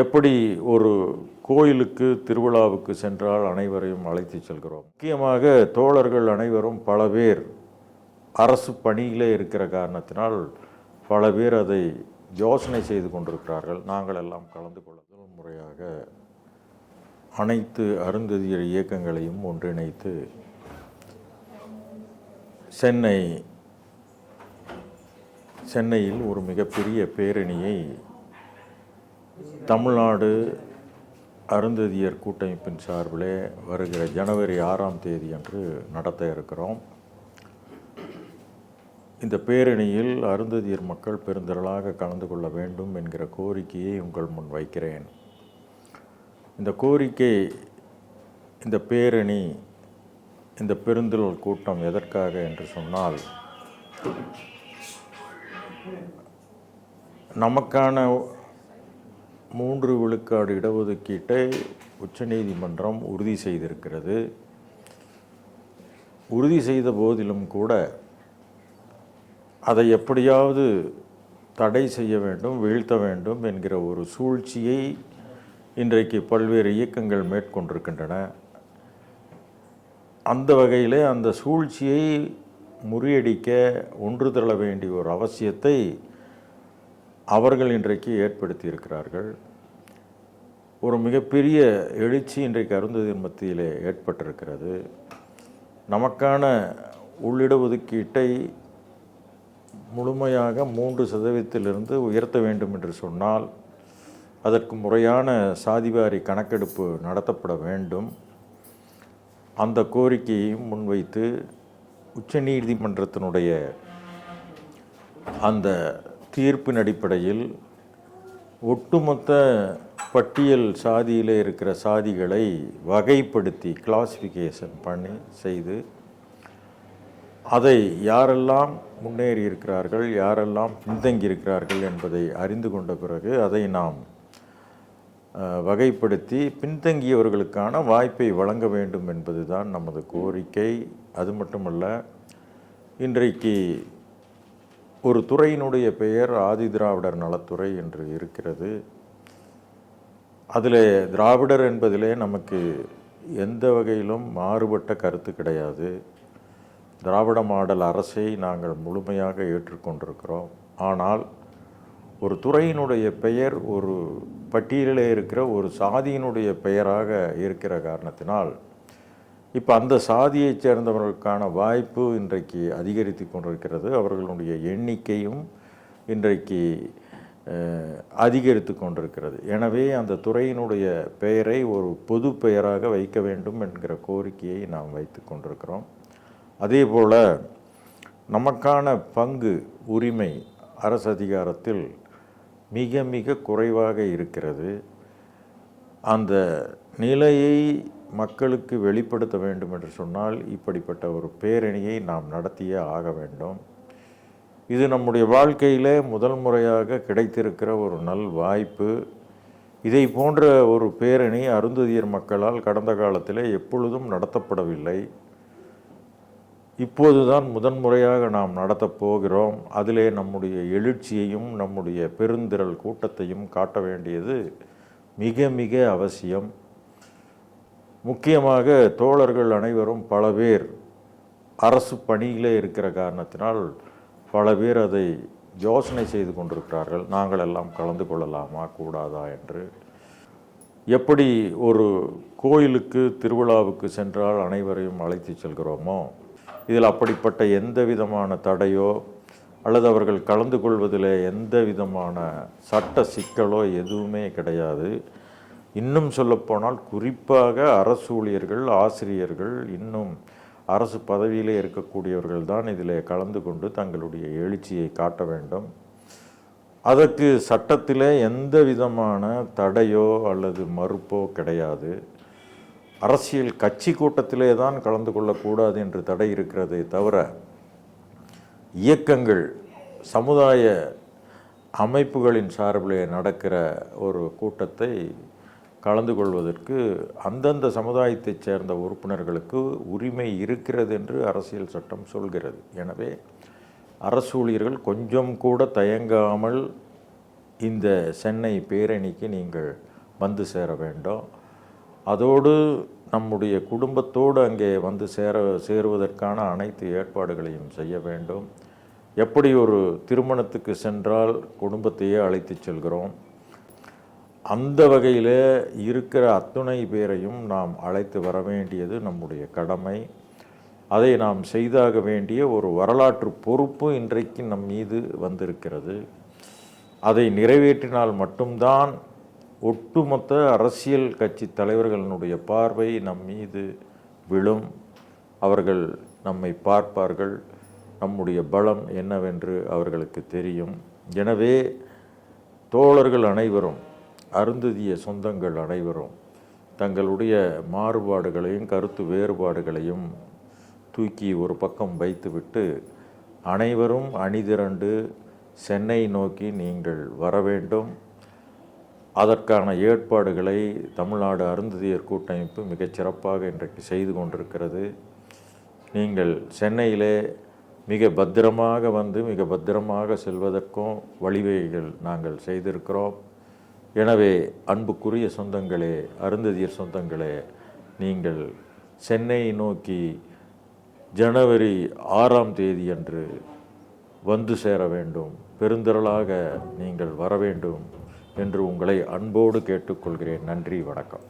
எப்படி ஒரு கோயிலுக்கு திருவிழாவுக்கு சென்றால் அனைவரையும் அழைத்து செல்கிறோம். முக்கியமாக தோழர்கள் அனைவரும் பல பேர் அரசு பணியிலே இருக்கிற காரணத்தினால் பல பேர் அதை யோசனை செய்து கொண்டிருக்கிறார்கள். நாங்கள் எல்லாம் கலந்து கொள்ள முதல் முறையாக அனைத்து அருந்ததியர் இயக்கங்களையும் ஒன்றிணைத்து சென்னை சென்னையில் ஒரு மிகப்பெரிய பேரணியை தமிழ்நாடு அருந்ததியர் கூட்டமைப்பின் சார்பிலே வருகிற ஜனவரி ஆறாம் தேதி அன்று நடத்த இருக்கிறோம். இந்த பேரணியில் அருந்ததியர் மக்கள் பெருந்திரளாக கலந்து கொள்ள வேண்டும் என்கிற கோரிக்கையை உங்கள் முன் வைக்கிறேன். இந்த கோரிக்கை இந்த பேரணி இந்த பெருந்திரள் கூட்டம் எதற்காக என்று சொன்னால் நமக்கான மூன்று விழுக்காடு இடஒதுக்கீட்டை உச்சநீதிமன்றம் உறுதி செய்திருக்கிறது. உறுதி செய்த போதிலும் கூட அதை எப்படியாவது தடை செய்ய வேண்டும் வீழ்த்த வேண்டும் என்கிற ஒரு சூழ்ச்சியை இன்றைக்கு பல்வேறு இயக்கங்கள் மேற்கொண்டிருக்கின்றன. அந்த வகையிலே அந்த சூழ்ச்சியை முறியடிக்க ஒன்று திரள வேண்டிய ஒரு அவசியத்தை அவர்கள் இன்றைக்கு ஏற்படுத்தி இருக்கிறார்கள் ஒரு மிகப்பெரிய எழுச்சி இன்றைக்கு அருந்ததிர் மத்தியிலே ஏற்பட்டிருக்கிறது. நமக்கான உள்ளிட ஒதுக்கீட்டை முழுமையாக மூன்று சதவீதத்திலிருந்து உயர்த்த வேண்டும் என்று சொன்னால் அதற்கு முறையான சாதிவாரி கணக்கெடுப்பு நடத்தப்பட வேண்டும். அந்த கோரிக்கையையும் முன்வைத்து உச்சநீதிமன்றத்தினுடைய அந்த தீர்ப்பின் அடிப்படையில் ஒட்டுமொத்த பட்டியல் சாதியில் இருக்கிற சாதிகளை வகைப்படுத்தி கிளாசிஃபிகேஷன் பண்ணி செய்து அதை யாரெல்லாம் முன்னேறி இருக்கிறார்கள் யாரெல்லாம் பின்தங்கி இருக்கிறார்கள் என்பதை அறிந்து கொண்ட பிறகு அதை நாம் வகைப்படுத்தி பின்தங்கியவர்களுக்கான வாய்ப்பை வழங்க வேண்டும் என்பதுதான் நமது கோரிக்கை. அது மட்டுமல்ல இன்றைக்கு ஒரு துறையினுடைய பெயர் ஆதி திராவிடர் நலத்துறை என்று இருக்கிறது. அதில் திராவிடர் என்பதிலே நமக்கு எந்த வகையிலும் மாறுபட்ட கருத்து கிடையாது. திராவிட மாடல் அரசை நாங்கள் முழுமையாக ஏற்றுக்கொண்டிருக்கிறோம். ஆனால் ஒரு துறையினுடைய பெயர் ஒரு பட்டியலில் இருக்கிற ஒரு சாதியினுடைய பெயராக இருக்கிற காரணத்தினால் இப்போ அந்த சாதியைச் சேர்ந்தவர்களுக்கான வாய்ப்பு இன்றைக்கு அதிகரித்து கொண்டிருக்கிறது. அவர்களுடைய எண்ணிக்கையும் இன்றைக்கு அதிகரித்து கொண்டிருக்கிறது. எனவே அந்த துறையினுடைய பெயரை ஒரு பொது பெயராக வைக்க வேண்டும் என்கிற கோரிக்கையை நாம் வைத்து கொண்டிருக்கிறோம். அதே போல் நமக்கான பங்கு உரிமை அரசு அதிகாரத்தில் மிக மிக குறைவாக இருக்கிறது. அந்த நிலையை மக்களுக்கு வெளிப்படுத்த வேண்டும் என்று சொன்னால் இப்படிப்பட்ட ஒரு பேரணியை நாம் நடத்தியே ஆக வேண்டும். இது நம்முடைய வாழ்க்கையிலே முதல் முறையாக கிடைத்திருக்கிற ஒரு நல் வாய்ப்பு. இதை போன்ற ஒரு பேரணி அருந்ததியர் மக்களால் கடந்த காலத்தில் எப்பொழுதும் நடத்தப்படவில்லை. இப்போதுதான் முதன்முறையாக நாம் நடத்தப் போகிறோம். அதிலே நம்முடைய எழுச்சியையும் நம்முடைய பெருந்திரள் கூட்டத்தையும் காட்ட வேண்டியது மிக மிக அவசியம். முக்கியமாக தோழர்கள் அனைவரும் பல பேர் அரசு பணியிலே இருக்கிற காரணத்தினால் பல பேர் அதை யோசனை செய்து கொண்டிருக்கிறார்கள். நாங்கள் எல்லாம் கலந்து கொள்ளலாமா கூடாதா என்று. எப்படி ஒரு கோயிலுக்கு திருவிழாவுக்கு சென்றால் அனைவரையும் அழைத்து செல்கிறோமோ இதில் அப்படிப்பட்ட எந்த விதமான தடையோ அல்லது அவர்கள் கலந்து கொள்வதில் எந்த விதமான சட்ட சிக்கலோ எதுவுமே கிடையாது. இன்னும் சொல்லப்போனால் குறிப்பாக அரசு ஊழியர்கள் ஆசிரியர்கள் இன்னும் அரசு பதவியிலே இருக்கக்கூடியவர்கள் தான் இதில் கலந்து கொண்டு தங்களுடைய எழுச்சியை காட்ட வேண்டும். அதற்கு சட்டத்தில் எந்த விதமான தடையோ அல்லது மறுப்போ கிடையாது. அரசியல் கட்சி கூட்டத்திலே தான் கலந்து கொள்ளக்கூடாது என்று தடை இருக்கிறதே தவிர இயக்கங்கள் சமுதாய அமைப்புகளின் சார்பிலே நடக்கிற ஒரு கூட்டத்தை கலந்து கொள்வதற்கு அந்தந்த சமுதாயத்தைச் சேர்ந்த உறுப்பினர்களுக்கு உரிமை இருக்கிறது என்று அரசியல் சட்டம் சொல்கிறது. எனவே அரசு ஊழியர்கள் கொஞ்சம் கூட தயங்காமல் இந்த சென்னை பேரணிக்கு நீங்கள் வந்து சேர வேண்டும். அதோடு நம்முடைய குடும்பத்தோடு அங்கே வந்து சேர சேருவதற்கான அனைத்து ஏற்பாடுகளையும் செய்ய வேண்டும். எப்படி ஒரு திருமணத்துக்கு சென்றால் குடும்பத்தையே அழைத்துச் செல்கிறோம். அந்த வகையில் இருக்கிற அத்துணை பேரையும் நாம் அழைத்து வர வேண்டியது நம்முடைய கடமை. அதை நாம் செய்தாக வேண்டிய ஒரு வரலாற்று பொறுப்பு இன்றைக்கு நம் மீது வந்திருக்கிறது. அதை நிறைவேற்றினால் மட்டும்தான் ஒட்டுமொத்த அரசியல் கட்சி தலைவர்களினுடைய பார்வை நம் மீது விழும். அவர்கள் நம்மை பார்ப்பார்கள். நம்முடைய பலம் என்னவென்று அவர்களுக்கு தெரியும். எனவே தோழர்கள் அனைவரும் அருந்ததிய சொந்தங்கள் அனைவரும் தங்களுடைய மாறுபாடுகளையும் கருத்து வேறுபாடுகளையும் தூக்கி ஒரு பக்கம் வைத்துவிட்டு அனைவரும் அணிதிரண்டு சென்னை நோக்கி நீங்கள் வர வேண்டும். அதற்கான ஏற்பாடுகளை தமிழ்நாடு அருந்ததியர் கூட்டமைப்பு மிகச் சிறப்பாக இன்றைக்கு செய்து கொண்டிருக்கிறது. நீங்கள் சென்னையிலே மிக பத்திரமாக வந்து மிக பத்திரமாக செல்வதற்கும் வழிவகைகள் நாங்கள் செய்திருக்கிறோம். எனவே அன்புக்குரிய சொந்தங்களே அருந்ததியர் சொந்தங்களே நீங்கள் சென்னை நோக்கி ஜனவரி ஆறாம் தேதி அன்று வந்து சேர வேண்டும். பெருந்திரளாக நீங்கள் வர வேண்டும் என்று உங்களை அன்போடு கேட்டுக்கொள்கிறேன். நன்றி வணக்கம்.